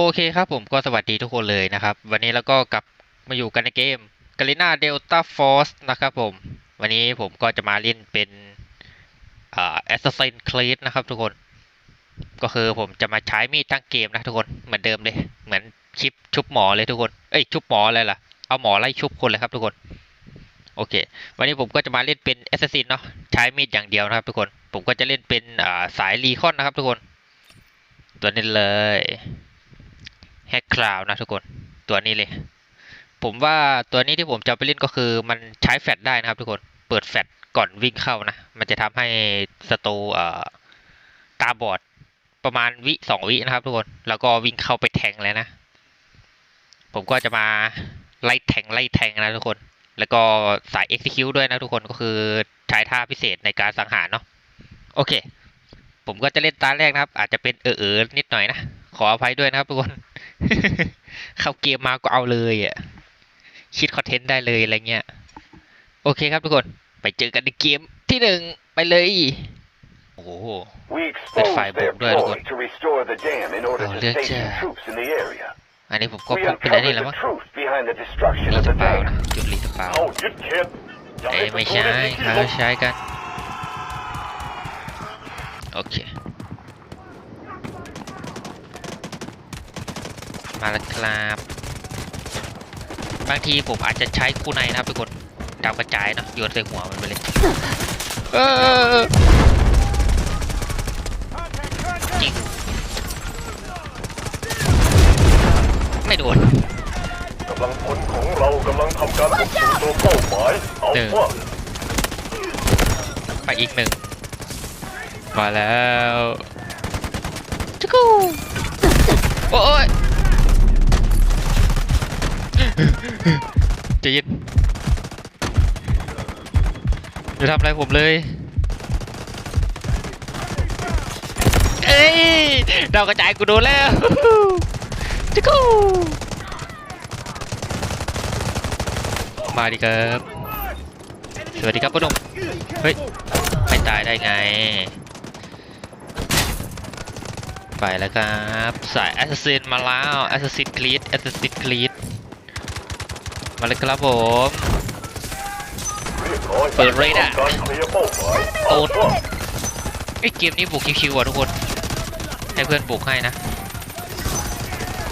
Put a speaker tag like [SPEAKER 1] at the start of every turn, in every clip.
[SPEAKER 1] โอเคครับผมก็สวัสดีทุกคนเลยนะครับ วันนี้เราก็กลับมาอยู่กันในเกม g a l i n a Delta Force นะครับผม วันนี้ผมก็จะมาเล่นเป็นอ่า Assassin Creed นะครับทุกคน ก็คือผมจะมาใช้มีดตั้งเกมนะทุกคนเหมือนเดิมเลย เหมือนคลิปชุบหมอเลยทุกคนเอ้ยชุบหมออะไรล่ะเอาหมอไล่ชุบคนเลยครับทุกคนโอเค วันนี้ผมก็จะมาเล่นเป็น Assassin เนาะใช้มีดอย่างเดียวนะครับทุกคน ผมก็จะเล่นเป็นอ่าสายรีคอนนะครับทุกคน ตัวนี้เลย แฮกคลาวนะทุกคนตัวนี้เลย ผมว่าตัวนี้ที่ผมจะไปเล่นก็คือมันใช้แฟลชได้นะครับทุกคนเปิดแฟลชก่อนวิ่งเข้านะ มันจะทำให้ศัตรูเอ่อตาบอดประมาณวิสองวินะครับทุกคน แล้วก็วิ่งเข้าไปแทงเลยนะ ผมก็จะมาไล่แทงไล่แทงนะทุกคน แล้วก็สาย execute ด้วยนะทุกคนก็คือใช้ท่าพิเศษในการสังหารเนาะ โอเค ผมก็จะเล่นตาแรกนะครับ อาจจะเป็นเออเออๆนิดหน่อยนะ ขออภัยด้วยนะครับทุกคน เข้าเกมมาก็เอาเลยอะ คิดคอนเทนต์ได้เลยอะไรเงี้ย โอเคครับทุกคน ไปเจอกันในเกมที่หนึ่งไปเลย โอ้โห
[SPEAKER 2] We
[SPEAKER 1] But
[SPEAKER 2] exposed
[SPEAKER 1] five
[SPEAKER 2] their
[SPEAKER 1] book ด้วยทุกคน
[SPEAKER 2] ploy to restore the dam in order
[SPEAKER 1] Oh,
[SPEAKER 2] to
[SPEAKER 1] look
[SPEAKER 2] station
[SPEAKER 1] at-
[SPEAKER 2] troops in the area.
[SPEAKER 1] อันนี้ผมก็
[SPEAKER 2] We
[SPEAKER 1] พกไปได้นี่
[SPEAKER 2] uncovered
[SPEAKER 1] แล้ว
[SPEAKER 2] the
[SPEAKER 1] มั้ง
[SPEAKER 2] truth behind the destruction
[SPEAKER 1] รี
[SPEAKER 2] of
[SPEAKER 1] ส
[SPEAKER 2] the
[SPEAKER 1] ปาว
[SPEAKER 2] dam.
[SPEAKER 1] นะจุดรีสปาว
[SPEAKER 2] Hold it, kid.
[SPEAKER 1] เอ้ยไม่ใช่เขาใช้กัน โอเค มาแล้วครับ บางทีผมอาจจะใช้คู่ในนะครับทุกคนดาวกระจายเนอะโยนใส่หัวมันไปเลยเออยิงไม่โดน
[SPEAKER 2] กำลังพลของเรากำลังทำการควบคุมตัวเป้าหมายเอา
[SPEAKER 1] เออ
[SPEAKER 2] ว่า
[SPEAKER 1] ไปอีกหนึ่งมาแล้วจุกูโอ้ย ใจะยินอย่าทำอะไรผมเลย เอ้ยดาวกระจายกูโดนแล้วจุกูมาดีครับ สวัสดีครับพ่อหนุ่มเฮ้ย ไม่ตายได้ไง ไปแล้วครับ สายแอสซินมาแล้วแอสซินคลีดแอสซินคลีด มาเลยครับผม
[SPEAKER 2] เรียบร้อย
[SPEAKER 1] เปิดเรดาร์
[SPEAKER 2] การเคลียร์เป้าหมาย
[SPEAKER 1] โอ้
[SPEAKER 2] เอาว่า
[SPEAKER 1] ไอยเกมนี้บุกคิวๆอะทุกคน ให้เพื่อนบุกให้นะ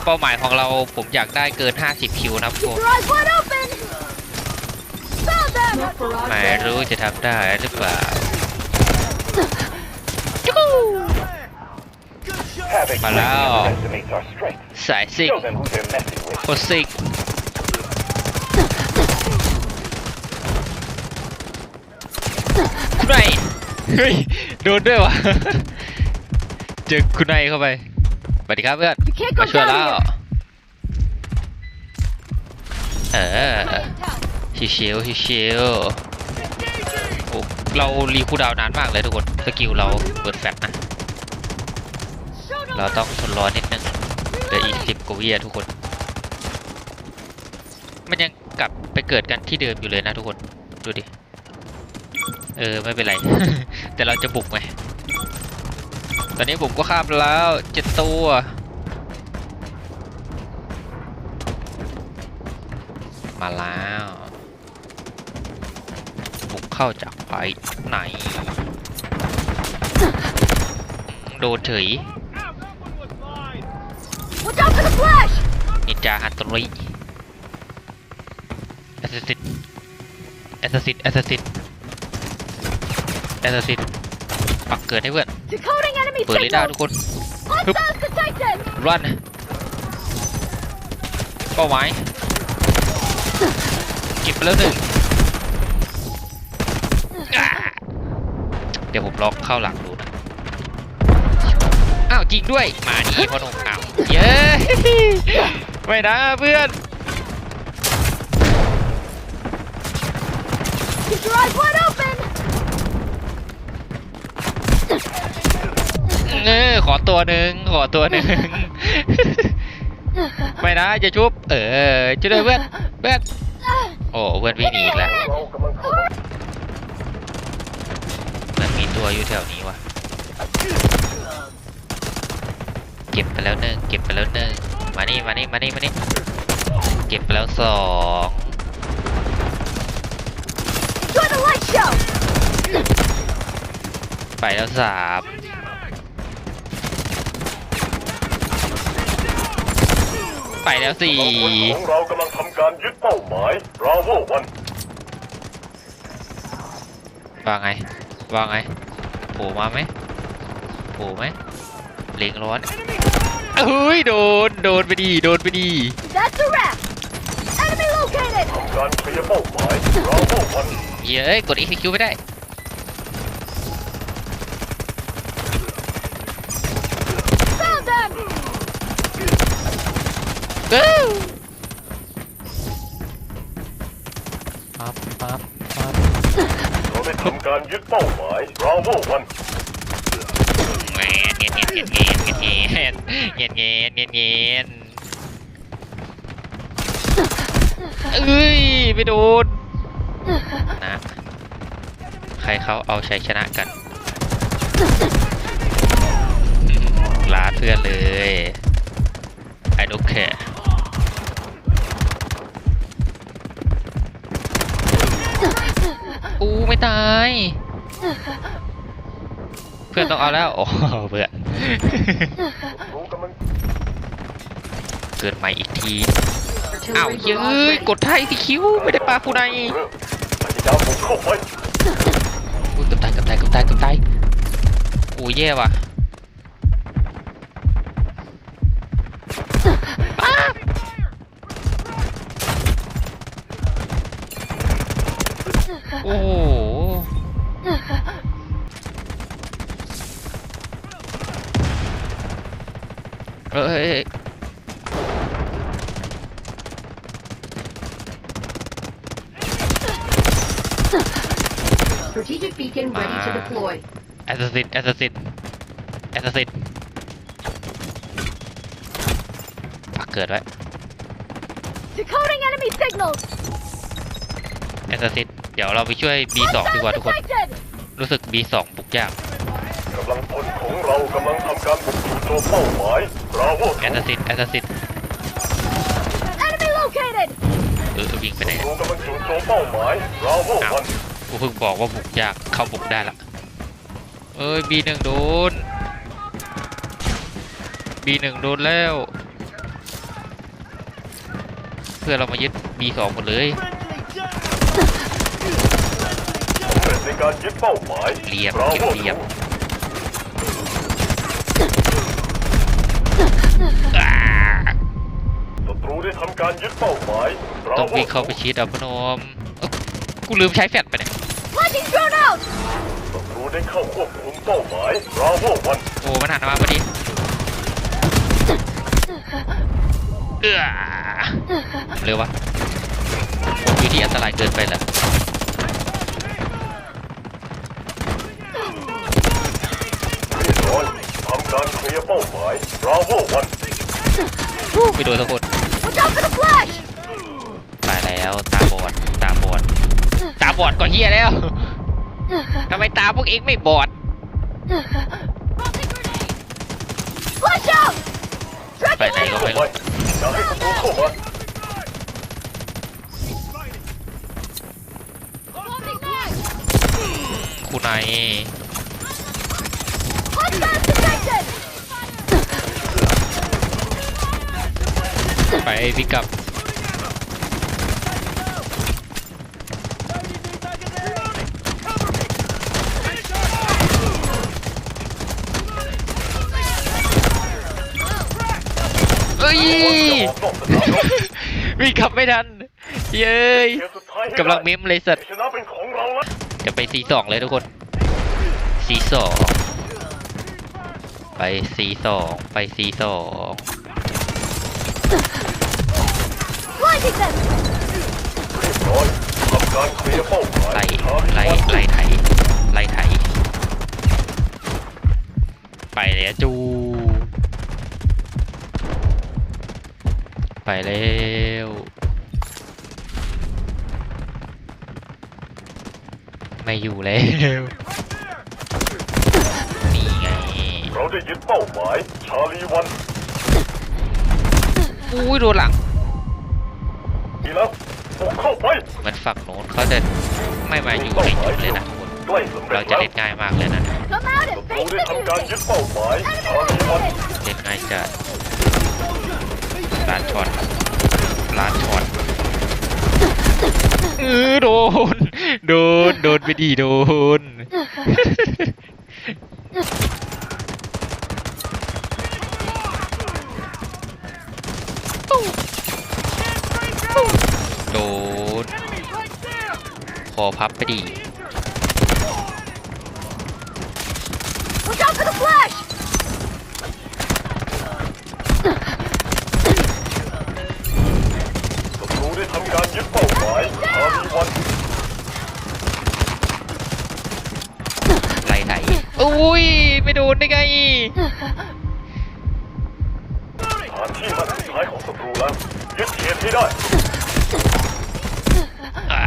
[SPEAKER 1] เป้าหมายของเราผมอยากได้เกิน 50 คิวนะครับทุกคน
[SPEAKER 3] Your eyes wide open! Found them!
[SPEAKER 1] ไม่รู้จะทำได้หรือเปล่า
[SPEAKER 2] Havoc
[SPEAKER 1] Malao.
[SPEAKER 2] underestimates our strength.
[SPEAKER 1] สายซิก
[SPEAKER 2] Show them who they're messing with.
[SPEAKER 1] โคตรซิก คุณนายเฮ้ยโดนด้วยวะเจอคุณนายเข้าไปสวัสดีครับเพื่อน
[SPEAKER 3] You can't
[SPEAKER 1] มา
[SPEAKER 3] go
[SPEAKER 1] ช่วย
[SPEAKER 3] down
[SPEAKER 1] แล้ว
[SPEAKER 3] here!
[SPEAKER 1] เออชิวชิวๆชิวๆโอ้เรารีคูลดาวน์นานมากเลยทุกคน สกิลเราเปิดแฟลชนะเราต้องทนรอนิดนึงเหลืออีกสิบกว่าวิอะทุกคน มันยังกลับไปเกิดกันที่เดิมอยู่เลยนะทุกคน ดูดิ เออไม่เป็นไร แต่เราจะบุกไหมตอนนี้ผมก็ข้ามแล้วเจ็ดตัวมาแล้วบุกเข้าจากไปไหนอืมโดนเฉย
[SPEAKER 3] Watch out for the flash!
[SPEAKER 1] นินจาฮัตโตริแอสซิสแอสซิสแอสซิส แอสซิสปักเกิดให้เพื่อน
[SPEAKER 3] Decoding enemy
[SPEAKER 1] เปิดเลยได้ทุก
[SPEAKER 3] signals!
[SPEAKER 1] คน
[SPEAKER 3] Hostiles detected!
[SPEAKER 1] รันเป้าหมายเก็บไปแล้วหนึ่งอ่าเดี๋ยวผมล็อกเข้าหลังดูนะอ้าวจริงด้วย มาดีพ่อหนุ่มอ้าวเย้ไม่นะเพื่อน
[SPEAKER 3] Keep your eyes wide open!
[SPEAKER 1] เออขอ ตัวหนึ่งขอตัวหนึ่งไม่นะอย่าชุบ เออช่วยด้วยเพื่อนเพื่อนโอ้เพื่อนวิ่งหนีอีกแล้ว
[SPEAKER 2] เรากำลังเข้ามา
[SPEAKER 1] มันมีตัวอยู่แถวนี้วะเก็บไปแล้วหนึ่งเก็บไปแล้วหนึ่งมานี่มานี่มานี่มานี่เก็บไปแล้วสอง
[SPEAKER 3] Enjoy the light show!
[SPEAKER 1] ไปแล้วสาม ไปแล้วสี่
[SPEAKER 2] กำลังพลของเรากำลังทำการยึดเป้าหมายราโววัน
[SPEAKER 1] ว่าไงว่าไงโผล่มาไหมโผล่ไหมเล็งร้อนเฮ้ยโดนโดนไปดีโดนไปดี
[SPEAKER 3] That's a wrap! Enemy located!
[SPEAKER 2] ทำการเคลียร์เป้าหมายราโววัน
[SPEAKER 1] เย้ยกด EQ ไม่ได้
[SPEAKER 2] ทำการยึดเป้าหมายราโววัน
[SPEAKER 1] เงียนเงียเงียนเงียนเงียนเงียนเงียนเงียนเงียนเงียนเอ้ยไม่โดนนะใครเขาเอาชัยชนะกันลาเพื่อนเลยไอ้นุกแค่ อู้ไม่ตาย เพื่อนต้องเอาแล้ว โอ้เพื่อน
[SPEAKER 2] รู้กำลัง
[SPEAKER 1] เกิดใหม่อีกทีอ้าวเย้ยกดไทยสิคิวไม่ได้ปลาผู้ใด
[SPEAKER 2] เริ่มพยายามบุกเข้าไป
[SPEAKER 1] อุ้ยเกือบตายเกือบตายเกือบตายเกือบตายโอ้ยแย่ว่ะ
[SPEAKER 4] ready to
[SPEAKER 1] Ah.
[SPEAKER 4] deploy.
[SPEAKER 1] แอสซินแอสซินแอสซินปักเกิดไว้
[SPEAKER 3] Decoding enemy signals!
[SPEAKER 1] แอสซินเดี๋ยวเราไปช่วย B2 ดีกว่าทุกคน
[SPEAKER 3] detected!
[SPEAKER 1] รู้สึก B2 บุกยาก
[SPEAKER 2] กำลังพลของเรากำลังทำการบุกสู่ตัวเป้าหมายราโว
[SPEAKER 1] แอสซินแอสซิน
[SPEAKER 3] Enemy located!
[SPEAKER 1] เออวิ่งไปไหน
[SPEAKER 2] รู้กำลังสู่ตัวเป้าหมายราโว
[SPEAKER 1] อ้าว
[SPEAKER 2] วัน
[SPEAKER 1] กูเพิ่งบอกว่าบุกยากเข้าบุกได้ละ เอ้ย B1 โดน B1 โดนแล้ว เพื่อนเรามายึด B2 หมดเลย
[SPEAKER 2] สำเร็จในการยึดเป้าหมาย
[SPEAKER 1] เรียบ
[SPEAKER 2] รา
[SPEAKER 1] เก็บ
[SPEAKER 2] โว
[SPEAKER 1] เรียบอ่า
[SPEAKER 2] ศัตรูได้ทำการยึดเป้าหมายรา
[SPEAKER 1] ต้อง
[SPEAKER 2] โว
[SPEAKER 1] วิ่งเข้าไปชีดอัพนมเอ้ากูลืมใช้แฟลชไปเนี่ย
[SPEAKER 3] Launching drone out!
[SPEAKER 2] ศัตรูได้เข้าควบคุม เป้าหมายราโววัน
[SPEAKER 1] โอ้มันหันมาพอดีเอื้อเร็ววะผมอยู่ที่อันตรายเกินไปเหรอ
[SPEAKER 2] เรียบร้อยทำการเคลียร์เป้าหมายราโววัน
[SPEAKER 1] ไม่โดนสักคน
[SPEAKER 3] Watch out for the flash!
[SPEAKER 1] ตายแล้วตาบอดตาบอดตาบอดก็เฮียแล้วทำไมตาพวกเองไม่บอด
[SPEAKER 3] Flash out!
[SPEAKER 1] ไปไหนก็ไม่รู้
[SPEAKER 2] เราให้คุณรู้
[SPEAKER 3] คต
[SPEAKER 1] คุณนายไปพิกับ วิ่งขับไม่ทัน เย้ย
[SPEAKER 2] กำ
[SPEAKER 1] ลังมิมเลยสัตว์
[SPEAKER 2] จะไปสีสองเล
[SPEAKER 1] ยทุกคนสีสองไป
[SPEAKER 2] สีสองไปสีสอง
[SPEAKER 1] ไล่ไล่ไล่ไถไล่ไถไปเลยจู ไปแล้วไม่อยู่แล้วนี่ไง
[SPEAKER 2] เราได้ยึดเป้าหมายชาลีวัน
[SPEAKER 1] อุ้ยโดนหลัง
[SPEAKER 2] ดีแล้วบุกเข้าไป
[SPEAKER 1] เหมือนฝั่งโน้นเขาจะไม่มาอยู่ในจุดเลยนะทุกคน
[SPEAKER 2] ใกล้สำเร็
[SPEAKER 1] เรา
[SPEAKER 2] จ
[SPEAKER 1] จะ
[SPEAKER 2] แล้ว
[SPEAKER 1] เล่นง่ายมากเลยนะ
[SPEAKER 3] Come out
[SPEAKER 2] ศั
[SPEAKER 3] and
[SPEAKER 2] ตรู
[SPEAKER 3] face
[SPEAKER 2] ได้
[SPEAKER 3] the
[SPEAKER 2] ทำการ
[SPEAKER 3] music.
[SPEAKER 2] ยึดเป้าหมายชาลีวัน
[SPEAKER 1] เล่นง่ายจัดลาดช็อตลาดช็อตเออโดน โดน โดนไปดีโดน โดน คอพับไปดี
[SPEAKER 3] Look out for the flash.
[SPEAKER 2] ศัตรูได้ทำการยึดเป้าหมายชาลีวัน
[SPEAKER 1] ไล่ไถอุ้ย ไม่โดนได้ไง
[SPEAKER 2] ฐานที่มั่นสุดท้ายของศัตรูแล้วยึดเขตให้ได้
[SPEAKER 1] อ่า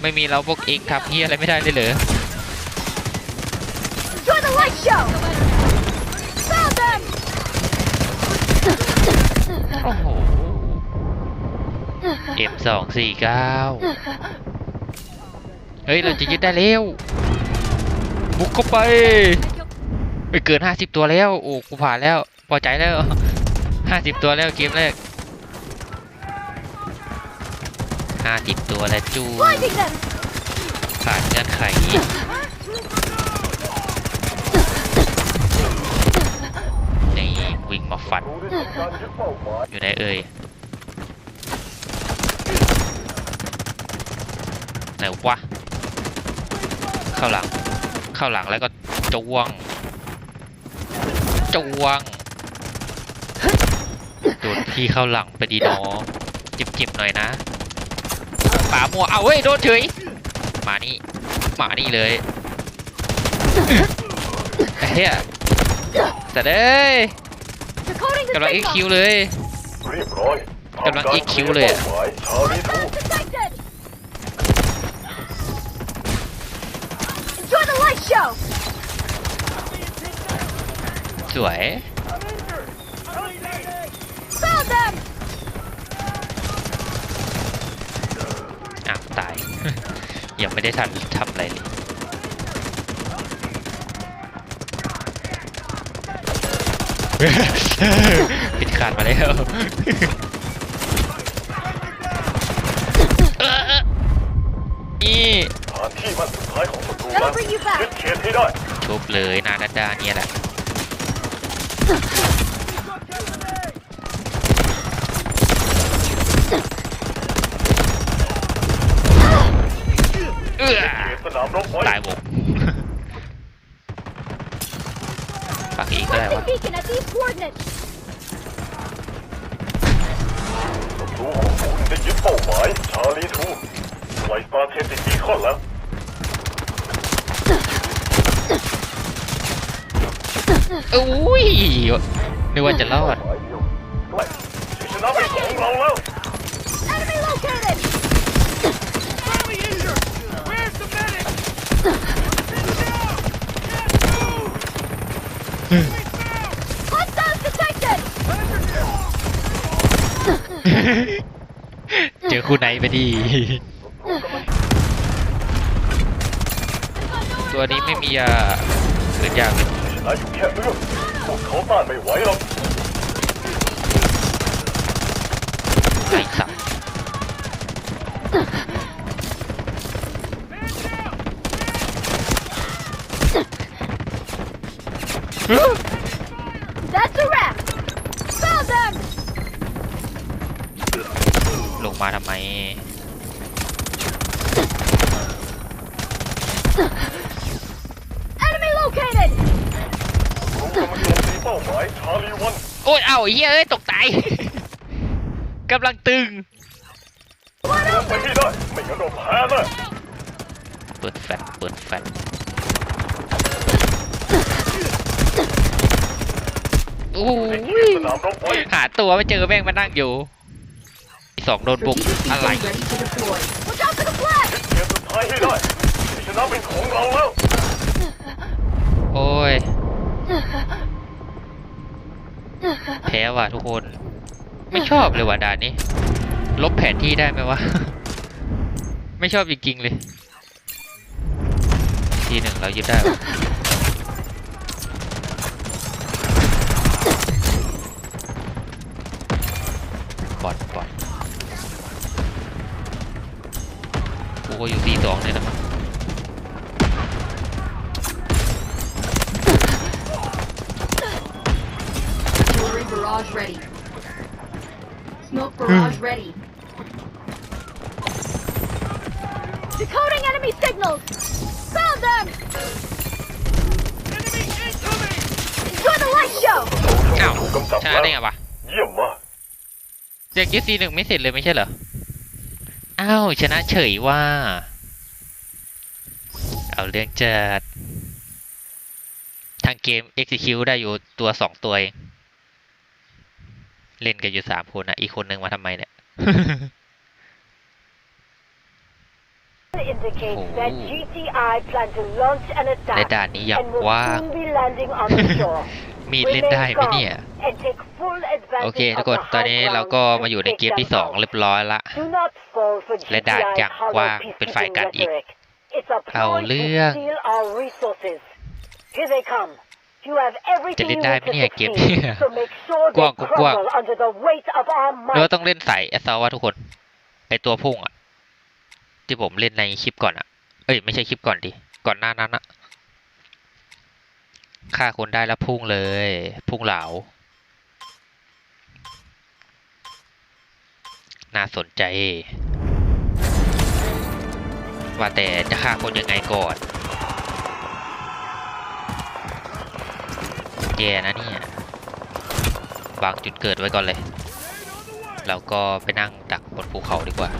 [SPEAKER 1] ไม่มีเราพวกเองทำเฮียอะไรไม่ได้เลยเหรอ
[SPEAKER 3] Enjoy the light show. Found them.
[SPEAKER 1] โอ้โห M สองสี่เก้าเฮ้ย เราจะยึดได้แล้ว บุกเข้าไปไปเกินห้าสิบตัวแล้ว โอ้ กูผ่านแล้ว พอใจแล้วห้าสิบตัวแล้วเกมแรกห้าสิบตัวแล้วจูผ่านเงื่อนไขนี่วิ่งมาฟัน
[SPEAKER 2] ศัตรูได้เป้ย
[SPEAKER 1] อยู่ไหนเอ่ยไหนวะ เข้าหลัง เข้าหลังแล้วก็จ้วงจ้วง โดนพี่เข้าหลังไปดีน้องจิบๆหน่อยนะป่ามัวเอาเว้ยโดนเฉยมานี่ มานี่เลยไอ้เฮียแต่เด้ย
[SPEAKER 3] Decoding the
[SPEAKER 1] กำลัง
[SPEAKER 3] signal.
[SPEAKER 1] EQ เลย
[SPEAKER 2] เรียบร้อย
[SPEAKER 1] กำลัง
[SPEAKER 2] ทำาร
[SPEAKER 1] EQ เลยอะ
[SPEAKER 2] ป้าหมายชาลีทู
[SPEAKER 3] Fast detected. Enjoy the light show.
[SPEAKER 1] สวย
[SPEAKER 3] Found them.
[SPEAKER 1] อ้าวตาย ยังไม่ได้ทันทำอะไรเลยปิดขาดมาแล้วเออเออนี่
[SPEAKER 2] ฐานที่มั่นสุดท้ายของศัตรูแล้ว
[SPEAKER 3] That'll bring you back.
[SPEAKER 2] ยึดเขตให้ได้
[SPEAKER 1] ชุบเลยนาดาดาเนี่ยแหละเอื้อ
[SPEAKER 2] เข ตสนามรบไว้
[SPEAKER 1] ตายวง ปักอีกก็ได้วะ
[SPEAKER 3] Placing beacon at these coordinates.
[SPEAKER 2] ศัตรูของคุณได้ยึดเป้าหมายชาลีทูไลสตาร์เทนติดดีคอนแล้ว
[SPEAKER 1] อุ้ยนึกว่าจะรอด
[SPEAKER 2] เดียวใกล้นาแล้ว
[SPEAKER 3] Enemy located. Hostiles detected.
[SPEAKER 1] เจอคู่ไหนไปดี ตัวนี้ไม่มียาเกิดยากเลย
[SPEAKER 2] ชนะอยู่แค่เอื้อมพวกเขาต้านไม่ไหวหรอก
[SPEAKER 1] ไอ้สับ
[SPEAKER 3] That's a wrap. Found them.
[SPEAKER 1] ลงมาทำไม
[SPEAKER 2] เป้าหมายชาลีวัน
[SPEAKER 1] โอ้ยเอ้าไอ้เหี้ยเอ้ยตกใจกำลังตึง
[SPEAKER 3] One
[SPEAKER 2] ลงไป
[SPEAKER 3] open.
[SPEAKER 2] ให้ได้ไม่งั้นเราแพ้แน่
[SPEAKER 1] เปิดแฟลชเปิดแฟลชโอ้
[SPEAKER 2] ในเข
[SPEAKER 1] ย
[SPEAKER 2] ตสนามรบไว้
[SPEAKER 1] หาตัวไม่เจอแม่งมานั่งอยู่สองโดนบุกอะไร
[SPEAKER 3] Look out for the flash.
[SPEAKER 2] เกมสุดท้ายให้ได้ชัยชนะเป็นของเราแล้ว
[SPEAKER 1] โอ้ย แพ้แล้วอะทุกคน ไม่ชอบเลยว่ะด่านนี้ ลบแผนที่ได้ไหมวะ ไม่ชอบจริงๆเลย ทีหนึ่งเรายึดได้บอดบอดกูก็อยู่ทีสองเนี่ยนะมั้ง
[SPEAKER 4] barrage ready. Smoke barrage ready.
[SPEAKER 3] Decoding enemy signals! Found them! Enjoy the light show!
[SPEAKER 1] อ้าว
[SPEAKER 2] ถูกกำจัด
[SPEAKER 1] ชนะ
[SPEAKER 2] แล้ว
[SPEAKER 1] ได้ไงวะ
[SPEAKER 2] เยี่ยมมาก
[SPEAKER 1] ยังยึดซีหนึ่งไม่เสร็จเลยไม่ใช่เหรอ อ้าว ชนะเฉยว่า เอาเรื่องจัด ทางเกม execute ได้อยู่ตัวสองตัวเอง เล่นกันอยู่สามคนนะอีกคนนึงมาทำไมเนี่ย
[SPEAKER 5] indicates
[SPEAKER 1] Oh.
[SPEAKER 5] that GTI plan to launch an
[SPEAKER 1] ใน
[SPEAKER 5] attack
[SPEAKER 1] ด่านนี้อย่าง
[SPEAKER 5] and will
[SPEAKER 1] กว้าง
[SPEAKER 5] soon be landing on the shore.
[SPEAKER 1] มีดเล่นได้ไหมเนี่ย
[SPEAKER 5] and take full
[SPEAKER 1] โอเค
[SPEAKER 5] advantage
[SPEAKER 1] ทุ
[SPEAKER 5] of
[SPEAKER 1] กคน
[SPEAKER 5] the
[SPEAKER 1] ตอน
[SPEAKER 5] high
[SPEAKER 1] นี้
[SPEAKER 5] ground
[SPEAKER 1] เราก็
[SPEAKER 5] to
[SPEAKER 1] มาอยู่ใน
[SPEAKER 5] take
[SPEAKER 1] เกม
[SPEAKER 5] them
[SPEAKER 1] ที่สอง
[SPEAKER 5] out.
[SPEAKER 1] เรียบร้อยละ
[SPEAKER 5] Do not fall for
[SPEAKER 1] และด่าน
[SPEAKER 5] GTI's
[SPEAKER 1] อย่าง
[SPEAKER 5] hollow
[SPEAKER 1] กว้างเป็นฝ่าย
[SPEAKER 5] peacekeeping
[SPEAKER 1] กันอีก
[SPEAKER 5] rhetoric. It's a
[SPEAKER 1] เอา
[SPEAKER 5] ploy
[SPEAKER 1] เรื่อง
[SPEAKER 5] to steal our resources. Here they come. You have
[SPEAKER 1] จะ
[SPEAKER 5] everything
[SPEAKER 1] เล่น
[SPEAKER 5] you
[SPEAKER 1] ได้
[SPEAKER 5] need
[SPEAKER 1] ไหม
[SPEAKER 5] to
[SPEAKER 1] เนี่ยเกม
[SPEAKER 5] succeed.
[SPEAKER 1] เนี่ย
[SPEAKER 5] So make sure
[SPEAKER 1] กว้าง
[SPEAKER 5] they
[SPEAKER 1] กว้าง
[SPEAKER 5] crumble under the weight of our
[SPEAKER 1] หรือ
[SPEAKER 5] might.
[SPEAKER 1] ว่าต้องเล่นใส่แอสซอลว่าทุกคนไอตัวพุ่งอะที่ผมเล่นในคลิปก่อนอะเอ้ยไม่ใช่คลิปก่อนดิก่อนหน้านั้นอะฆ่าคนได้แล้วพุ่งเลย พุ่งเหลาน่าสนใจ ว่าแต่จะฆ่าคนยังไงก่อน แย่นะเนี่ยวางจุดเกิดไว้ก่อนเลยแล้วก็ไปนั่งดักบนภูเขาดีกว่า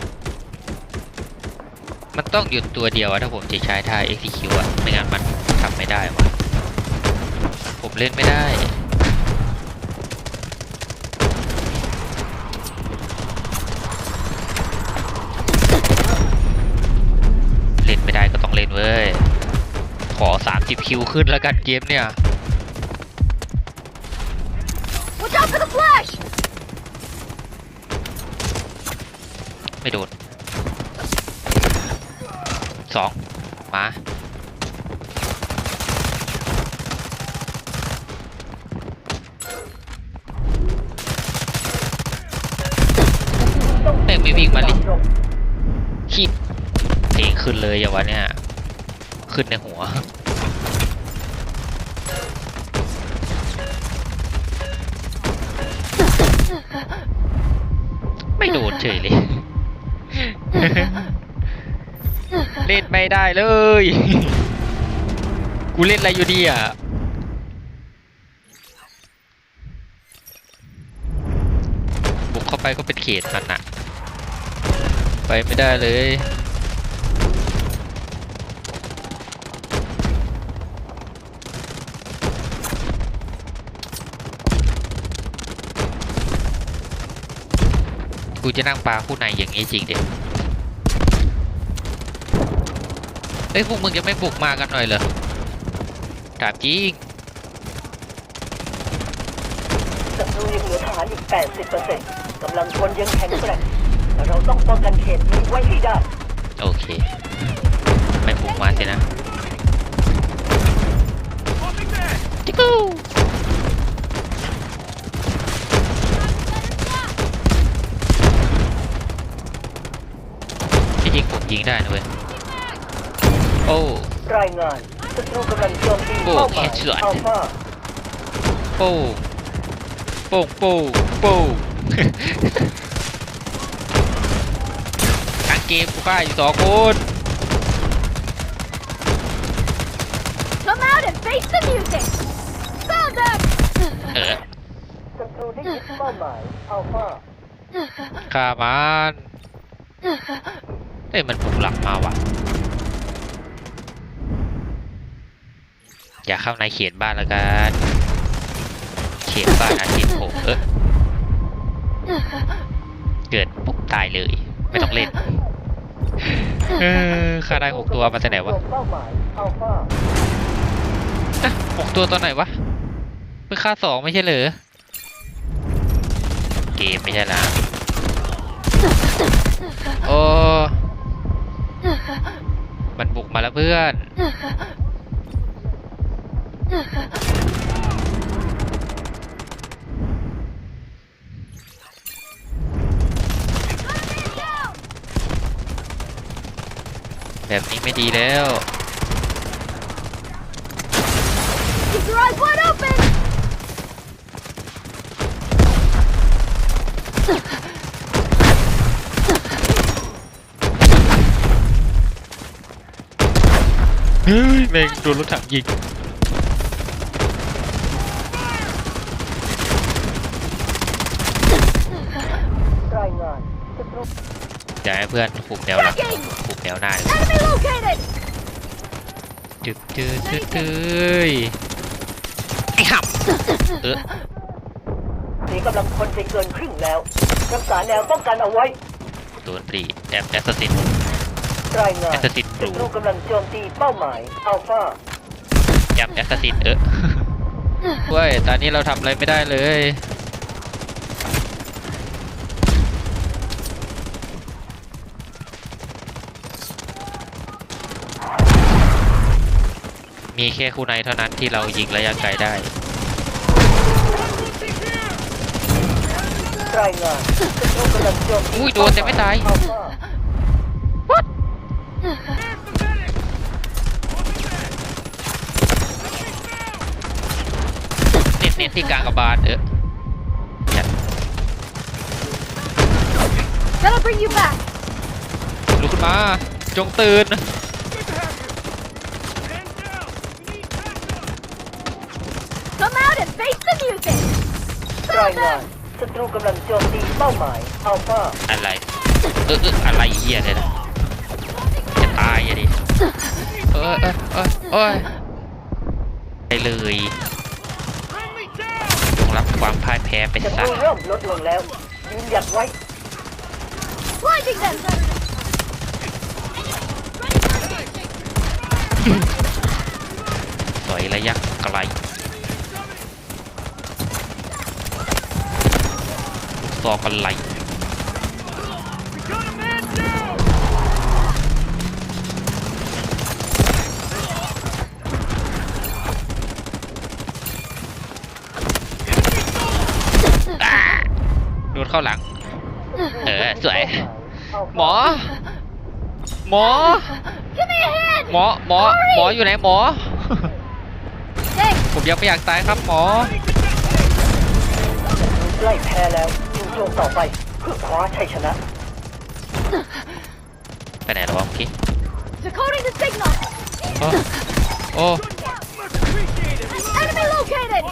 [SPEAKER 1] มันต้องหยุดตัวเดียวอะถ้าผมจะใช้ท่า execute อะไม่งั้นมันทำไม่ได้วะผมเล่นไม่ได้เล่นไม่ได้ก็ต้องเล่นเว้ย ขอ 30 คิวขึ้นแล้วกันเกมเนี่ย
[SPEAKER 3] Watch out for the flash!
[SPEAKER 1] ไม่โดนสองมาแม่งไม่วิ่งมาดิคิดเพลงขึ้นเลยอย่าวะเนี่ย ขึ้นในหัวไม่โดนเฉยเลย เล่นไม่ได้เลย กูเล่นอะไรอยู่ดีอะ บุกเข้าไปก็เป็นเขตมันน่ะไปไม่ได้เลยกูจะนั่งปลาคู่ในอย่างนี้จริงเด็เอ้ยพวกมึงจะไม่บุกมากันหน่อยเหรอถามจริง
[SPEAKER 5] ศัตรูยังเหลือทหารอีก 80%กำลังพลยังแข็งแกร่งแต่เราต้องป้องกันเขตนี้ไว้ให้ได้
[SPEAKER 1] โอเค ไม่บุกมาสินะจิกกูที่จริงผมยิงได้นะเว้ย โอ้
[SPEAKER 5] รายงานศัตรูกำลังโจมตี
[SPEAKER 1] โอ้
[SPEAKER 5] เป้าหมาย
[SPEAKER 1] headshot
[SPEAKER 5] อัลฟา
[SPEAKER 1] โป้งโป้งโป้งโป้งทางเกมกูฆ่าอยู่สองคน
[SPEAKER 3] Come out and face the music! Found them!
[SPEAKER 1] เออ
[SPEAKER 5] ศัตรูได้ยึดเป้าหมายอัลฟา
[SPEAKER 1] ฆ่ามันเอ้ยมันปลุกหลักมาว่ะ อย่าเข้าในเขตบ้านแล้วกันเขตบ้านอาทิตย์ผมเออเกิดปุ๊บตายเลย ไม่ต้องเล่นเออฆ่าได้หกตัวมาจากไหนวะ
[SPEAKER 5] หมายอัลฟา
[SPEAKER 1] อะหกตัวตอนไหนวะเพิ่งฆ่าสองไม่ใช่เหรอเกมไม่ใช่ละโอ้มันบุกมาแล้วเพื่อน แบบนี้ไม่ดีแล้ว
[SPEAKER 3] Keep your eyes wide open!
[SPEAKER 1] เฮ้ยแม่งโดนรถถังยิง
[SPEAKER 5] รายงานศัตรู
[SPEAKER 1] จะให้ เพื่อนผูกแนวหลังผูกแนวหน้าเลย
[SPEAKER 3] Enemy located!
[SPEAKER 1] จึ๊บจืดจืดจืดไอ้ห่ำเออ
[SPEAKER 5] มีกำลังคนไปเกินครึ่งแล้ว รักษาแนวป้องกันเอาไว้
[SPEAKER 1] โดนปรีแอมแอสซัสซิน
[SPEAKER 5] รายงาน
[SPEAKER 1] Assassin
[SPEAKER 5] ศั
[SPEAKER 1] Blue
[SPEAKER 5] ตรูกำลังโจมตีเป้าหมายอัลฟา
[SPEAKER 1] แอมแอสซัสซินเออเว้ยตอนนี้เราทำอะไรไม่ได้เลย มีแค่คู่ในเท่านั้นที่เรายิงระยะไกลได้
[SPEAKER 5] รายงานศัตรูกำลังโจมตี
[SPEAKER 1] อุ้ยโดนแต่ไม่ตาย
[SPEAKER 5] อัลฟา
[SPEAKER 1] เน้นเน้นที่กลางกระบาลเออเนี่ย
[SPEAKER 3] That'll bring you back!
[SPEAKER 1] ลุกขึ้นมา จงตื่น
[SPEAKER 3] Come out and face the music!
[SPEAKER 5] ราย
[SPEAKER 3] Found
[SPEAKER 5] งาน
[SPEAKER 3] them!
[SPEAKER 5] ศัตรูกำลังโจมตีเป้าหมายอัลฟา
[SPEAKER 1] อะไรเออเอออะไรเหี้ยเลยนะจะตายอะดิเออเออเออเออไปเลยจงรับความพ่ายแพ้ไป
[SPEAKER 5] ศัต
[SPEAKER 1] ซะ
[SPEAKER 5] รูเริ่มลดลงแล้วยืนหยัดไว้
[SPEAKER 3] Blinding them!
[SPEAKER 1] สอยระยะไกลลูก ซอกันไหลอ่าโดนเข้าหลัง เออ สวย หมอ หมอ หมอ หมอ หมออยู่ไหนหมอ ผมยังไม่อยากตายครับหมอ
[SPEAKER 5] ใกล้แพ้แล้ว จู่โจมต่อไป เพื่อคว้าชัยชนะ
[SPEAKER 1] ไปไหนแล้ววะเมื่อกี้
[SPEAKER 3] Decoding the signal!
[SPEAKER 1] โอ้โอ้
[SPEAKER 3] Enemy located!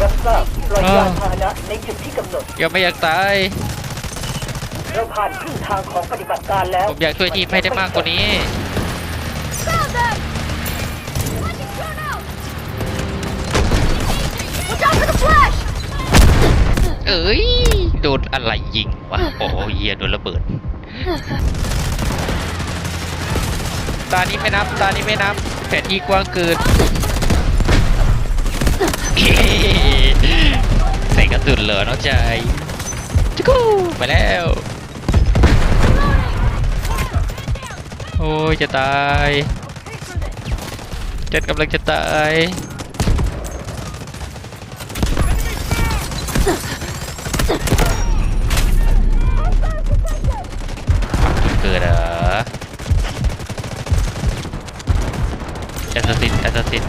[SPEAKER 5] รับทราบปล่อยยานพาหนะในจุดที่กำหนด
[SPEAKER 1] ยังไม่อยากตาย
[SPEAKER 5] เราผ่านครึ่งทางของปฏิบัติการแล้ว
[SPEAKER 1] ผมอยากช่วยทีมให้ได้มากกว่านี้
[SPEAKER 3] Found them!
[SPEAKER 1] เอ้ย โดนอะไรยิงวะ โอ้เหี้ยโดนระเบิด ตานี้ไม่นับ ตานี้ไม่นับ แผนที่กว้างเกินใส่กระสุนเหรอน้องใจจุกูไปแล้ว โอ้ยจะตายฉันกำลังจะตายจุดเกิดเหรอแอสซัสซินแอสซัสซิน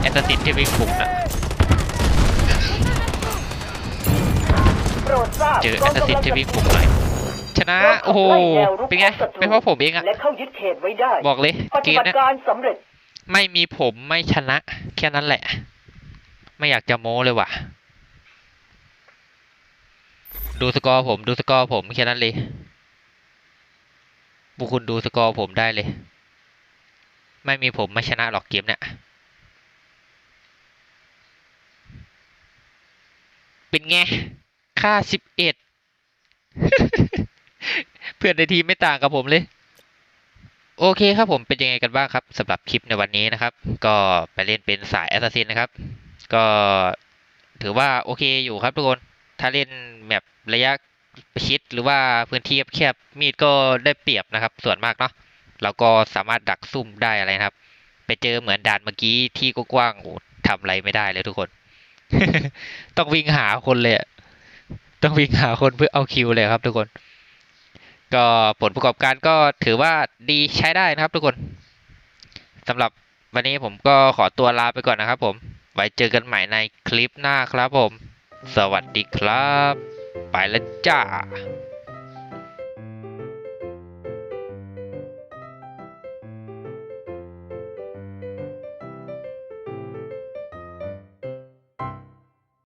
[SPEAKER 1] แอสซัสซินที่วิ่งบุกนะ
[SPEAKER 5] โปรดทราบ
[SPEAKER 1] เจอแอสซัสซินที่วิ่งบุกหน่อยชนะ โอ้โห เป็นไง เป็นเพราะผมเองอะ
[SPEAKER 5] และเข้ายึดเขตไว้ได้
[SPEAKER 1] บอกเลย
[SPEAKER 5] ป
[SPEAKER 1] เก
[SPEAKER 5] ฏิ
[SPEAKER 1] ม
[SPEAKER 5] บัติ
[SPEAKER 1] เนี้ย
[SPEAKER 5] การสำเร็จ
[SPEAKER 1] ไม่มีผมไม่ชนะ แค่นั้นแหละ ไม่อยากจะโม้เลยว่ะ ดูสกอร์ผม ดูสกอร์ผมแค่นั้นเลยบุคคุณดูสกอร์ผมได้เลย ไม่มีผมไม่ชนะหรอกเกมเนี่ยเป็นไง ค่าสิบเอ็ดเพื่อนในทีมไม่ต่างกับผมเลย โอเคครับผมเป็นยังไงกันบ้างครับสำหรับคลิปในวันนี้นะครับ ก็ไปเล่นเป็นสายแอสซัสซินนะครับ ก็ถือว่าโอเคอยู่ครับทุกคน ถ้าเล่นแบบระยะประชิดหรือว่าพื้นที่แคบมีดก็ได้เปรียบนะครับ ส่วนมากเนาะ เราก็สามารถดักซุ่มได้อะไรนะครับ ไปเจอเหมือนด่านเมื่อกี้ที่กว้างๆโอ้ทำอะไรไม่ได้เลยทุกคน ต้องวิ่งหาคนเลยต้องวิ่งหาคนเพื่อเอาคิวเลยครับทุกคน ก็ผลประกอบการก็ถือว่าดีใช้ได้นะครับทุกคนสำหรับวันนี้ผมก็ขอตัวลาไปก่อนนะครับผม ไว้เจอกันใหม่ในคลิปหน้าครับผม สวัสดีครับ ไปแล้วจ้า